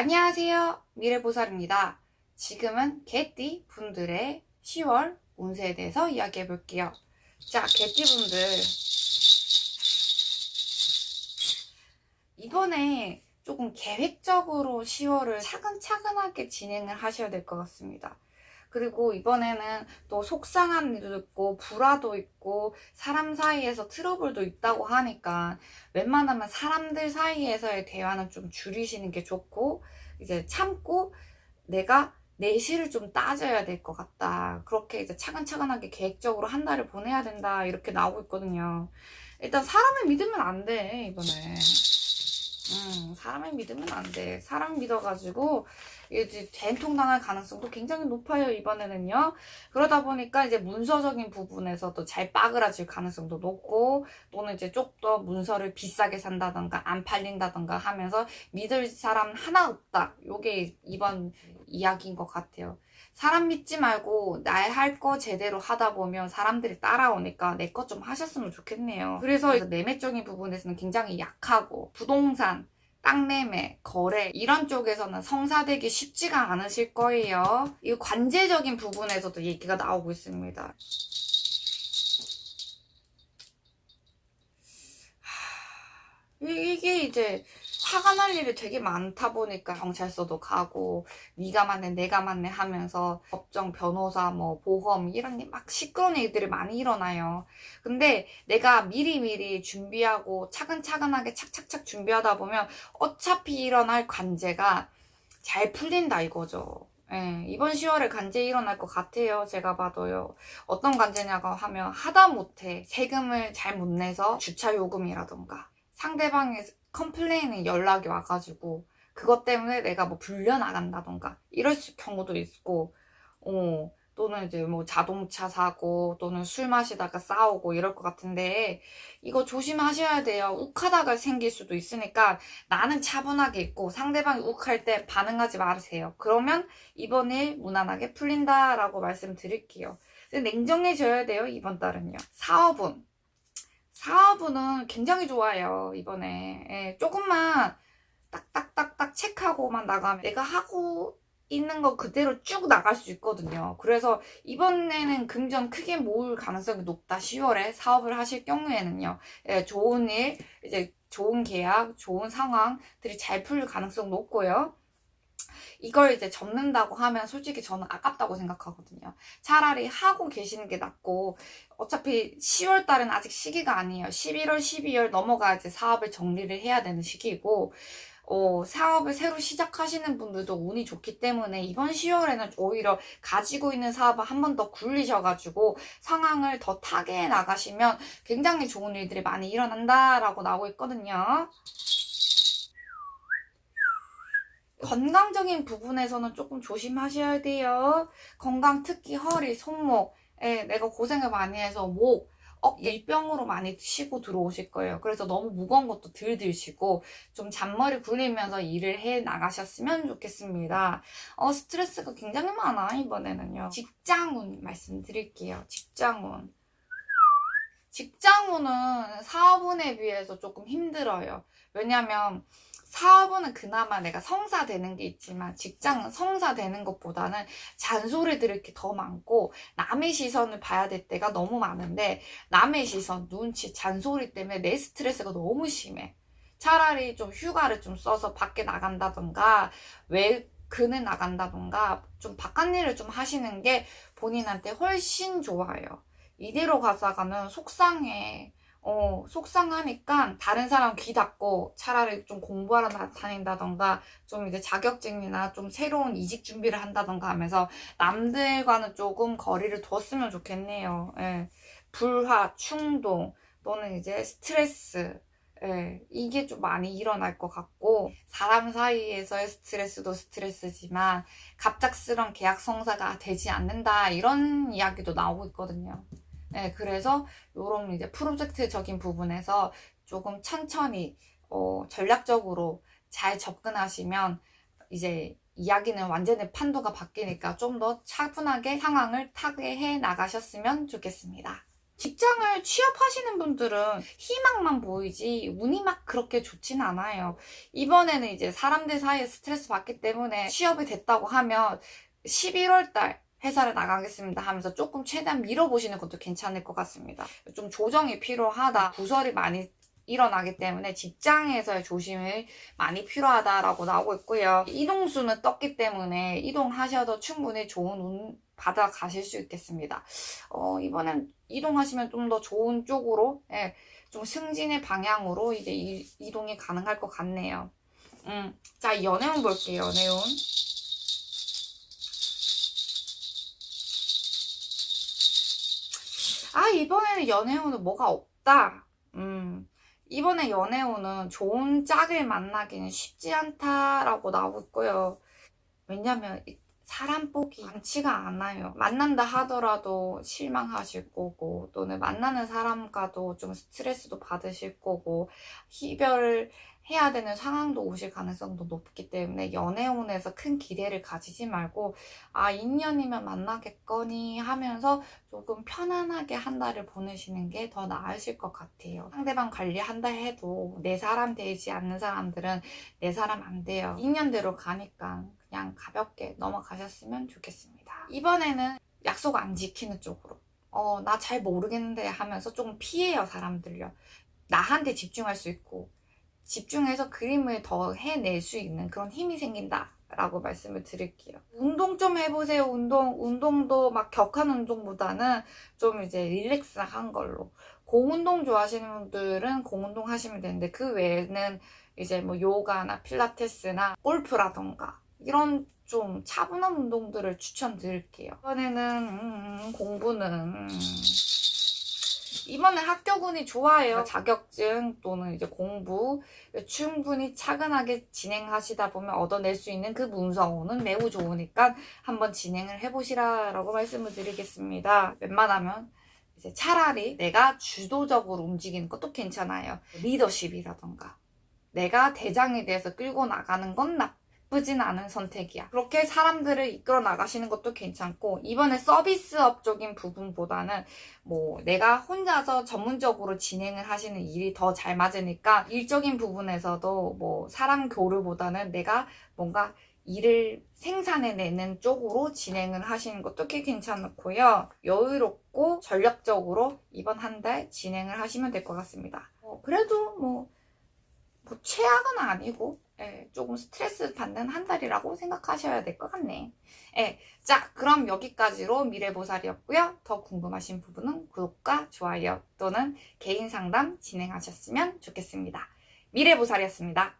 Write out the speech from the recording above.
안녕하세요. 미래보살입니다. 지금은 개띠 분들의 10월 운세에 대해서 이야기해 볼게요. 자, 개띠 분들. 이번에 조금 계획적으로 10월을 차근차근하게 진행을 하셔야 될 것 같습니다. 그리고 이번에는 또 속상한 일도 있고, 불화도 있고, 사람 사이에서 트러블도 있다고 하니까, 웬만하면 사람들 사이에서의 대화는 좀 줄이시는 게 좋고, 이제 참고, 내가 내실을 좀 따져야 될 것 같다. 그렇게 이제 차근차근하게 계획적으로 한 달을 보내야 된다. 이렇게 나오고 있거든요. 일단 사람을 믿으면 안 돼, 이번에. 음, 사람을 믿으면 안 돼. 사람 믿어가지고, 이제 된통 당할 가능성도 굉장히 높아요, 이번에는요. 그러다 보니까 이제 문서적인 부분에서도 잘 빠그라질 가능성도 높고, 또는 이제 좀더 문서를 비싸게 산다던가, 안 팔린다던가 하면서 믿을 사람 하나 없다. 요게 이번 이야기인 것 같아요. 사람 믿지 말고 날할거 제대로 하다 보면 사람들이 따라오니까 내 것 좀 하셨으면 좋겠네요. 그래서 내매적인 부분에서는 굉장히 약하고 부동산, 땅매매, 거래 이런 쪽에서는 성사되기 쉽지가 않으실 거예요. 이 관제적인 부분에서도 얘기가 나오고 있습니다. 이게 이제 화가 날 일이 되게 많다 보니까 경찰서도 가고 네가 맞네 내가 맞네 하면서 법정 변호사 뭐 보험 이런 게막 시끄러운 일들이 많이 일어나요. 근데 내가 미리미리 준비하고 차근차근하게 착착착 준비하다 보면 어차피 일어날 관제가 잘 풀린다 이거죠. 예, 이번 10월에 관제 일어날 것 같아요. 제가 봐도요. 어떤 관제냐고 하면 하다 못해 세금을 잘 못 내서 주차 요금이라던가 상대방의 컴플레인이 연락이 와가지고 그것 때문에 내가 뭐 불려 나간다던가 이럴 수- 경우도 있고 어 또는 이제 뭐 자동차 사고 또는 술 마시다가 싸우고 이럴 것 같은데 이거 조심하셔야 돼요. 욱하다가 생길 수도 있으니까 나는 차분하게 있고 상대방이 욱할 때 반응하지 마세요. 그러면 이번 일 무난하게 풀린다라고 말씀드릴게요. 냉정해져야 돼요. 이번 달은요. 사업은 사업은 굉장히 좋아요, 이번에. 예, 조금만 딱딱딱딱 체크하고만 나가면 내가 하고 있는 거 그대로 쭉 나갈 수 있거든요. 그래서 이번에는 금전 크게 모을 가능성이 높다. 10월에 사업을 하실 경우에는요. 예, 좋은 일, 이제 좋은 계약, 좋은 상황들이 잘 풀릴 가능성 높고요. 이걸 이제 접는다고 하면 솔직히 저는 아깝다고 생각하거든요. 차라리 하고 계시는 게 낫고 어차피 10월 달은 아직 시기가 아니에요. 11월, 12월 넘어가야지 사업을 정리를 해야 되는 시기고 어, 사업을 새로 시작하시는 분들도 운이 좋기 때문에 이번 10월에는 오히려 가지고 있는 사업을 한 번 더 굴리셔가지고 상황을 더 타개해 나가시면 굉장히 좋은 일들이 많이 일어난다라고 나오고 있거든요. 건강적인 부분에서는 조금 조심하셔야 돼요. 건강 특히 허리, 손목, 에 내가 고생을 많이 해서 목, 어깨 일병으로 많이 쉬고 들어오실 거예요. 그래서 너무 무거운 것도 덜 드시고 좀 잔머리 굴리면서 일을 해 나가셨으면 좋겠습니다. 어, 스트레스가 굉장히 많아 이번에는요. 직장운 말씀드릴게요. 직장운. 직장운은 사업운에 비해서 조금 힘들어요. 왜냐면 사업은 그나마 내가 성사되는 게 있지만 직장은 성사되는 것보다는 잔소리 들을 게더 많고 남의 시선을 봐야 될 때가 너무 많은데 남의 시선, 눈치, 잔소리 때문에 내 스트레스가 너무 심해. 차라리 좀 휴가를 좀 써서 밖에 나간다던가 왜 그는 나간다던가 좀 바깥 일을 좀 하시는 게 본인한테 훨씬 좋아요. 이대로 가다가는 속상해. 어, 속상하니까 다른 사람 귀 닫고 차라리 좀 공부하러 나- 다닌다던가 좀 이제 자격증이나 좀 새로운 이직 준비를 한다던가 하면서 남들과는 조금 거리를 뒀으면 좋겠네요. 예. 불화, 충동 또는 이제 스트레스 예, 이게 좀 많이 일어날 것 같고 사람 사이에서의 스트레스도 스트레스지만 갑작스런 계약 성사가 되지 않는다 이런 이야기도 나오고 있거든요. 네, 그래서 이런 이제 프로젝트적인 부분에서 조금 천천히 어, 전략적으로 잘 접근하시면 이제 이야기는 완전히 판도가 바뀌니까 좀 더 차분하게 상황을 타개해 나가셨으면 좋겠습니다. 직장을 취업하시는 분들은 희망만 보이지 운이 막 그렇게 좋진 않아요. 이번에는 이제 사람들 사이에 스트레스 받기 때문에 취업이 됐다고 하면 11월 달 회사를 나가겠습니다 하면서 조금 최대한 밀어보시는 것도 괜찮을 것 같습니다. 좀 조정이 필요하다. 구설이 많이 일어나기 때문에 직장에서의 조심이 많이 필요하다라고 나오고 있고요. 이동수는 떴기 때문에 이동하셔도 충분히 좋은 운 받아 가실 수 있겠습니다. 어, 이번엔 이동하시면 좀 더 좋은 쪽으로, 예, 좀 승진의 방향으로 이제 이, 이동이 가능할 것 같네요. 음, 자, 연애운 볼게요, 연애운. 아, 이번에는 연애운은 뭐가 없다. 음, 이번에 연애운은 좋은 짝을 만나기는 쉽지 않다라고 나오고 있고요. 왜냐면 이 사람 복이 많지가 않아요. 만난다 하더라도 실망하실 거고, 또는 만나는 사람과도 좀 스트레스도 받으실 거고, 이별을 해야 되는 상황도 오실 가능성도 높기 때문에 연애운에서 큰 기대를 가지지 말고, 아, 인연이면 만나겠거니 하면서 조금 편안하게 한 달을 보내시는 게 더 나으실 것 같아요. 상대방 관리한다 해도 내 사람 되지 않는 사람들은 내 사람 안 돼요. 인연대로 가니까 그냥 가볍게 넘어가셨으면 좋겠습니다. 이번에는 약속 안 지키는 쪽으로. 어, 나 잘 모르겠는데 하면서 조금 피해요, 사람들요. 나한테 집중할 수 있고, 집중해서 그림을 더 해낼 수 있는 그런 힘이 생긴다. 라고 말씀을 드릴게요. 운동 좀 해보세요. 운동, 운동도 막 격한 운동보다는 좀 이제 릴렉스한 걸로. 공운동 좋아하시는 분들은 공운동 하시면 되는데 그 외에는 이제 뭐 요가나 필라테스나 골프라던가 이런 좀 차분한 운동들을 추천드릴게요. 이번에는 음, 공부는 음, 이번에 합격운이 좋아요. 자격증 또는 이제 공부 충분히 차근하게 진행하시다 보면 얻어낼 수 있는 그 문서운은 매우 좋으니까 한번 진행을 해보시라라고 말씀을 드리겠습니다. 웬만하면 이제 차라리 내가 주도적으로 움직이는 것도 괜찮아요. 리더십이라던가 내가 대장에 대해서 끌고 나가는 건 나쁘 진 않은 선택이야. 그렇게 사람들을 이끌어 나가시는 것도 괜찮고 이번에 서비스업적인 부분보다는 뭐 내가 혼자서 전문적으로 진행을 하시는 일이 더 잘 맞으니까 일적인 부분에서도 뭐 사람 교류보다는 내가 뭔가 일을 생산해내는 쪽으로 진행을 하시는 것도 꽤 괜찮고요. 여유롭고 전략적으로 이번 한 달 진행을 하시면 될 것 같습니다. 어, 그래도 뭐, 뭐 최악은 아니고 예, 조금 스트레스 받는 한 달이라고 생각하셔야 될 것 같네. 예, 자, 그럼 여기까지로 미래보살이었고요. 더 궁금하신 부분은 구독과 좋아요 또는 개인 상담 진행하셨으면 좋겠습니다. 미래보살이었습니다.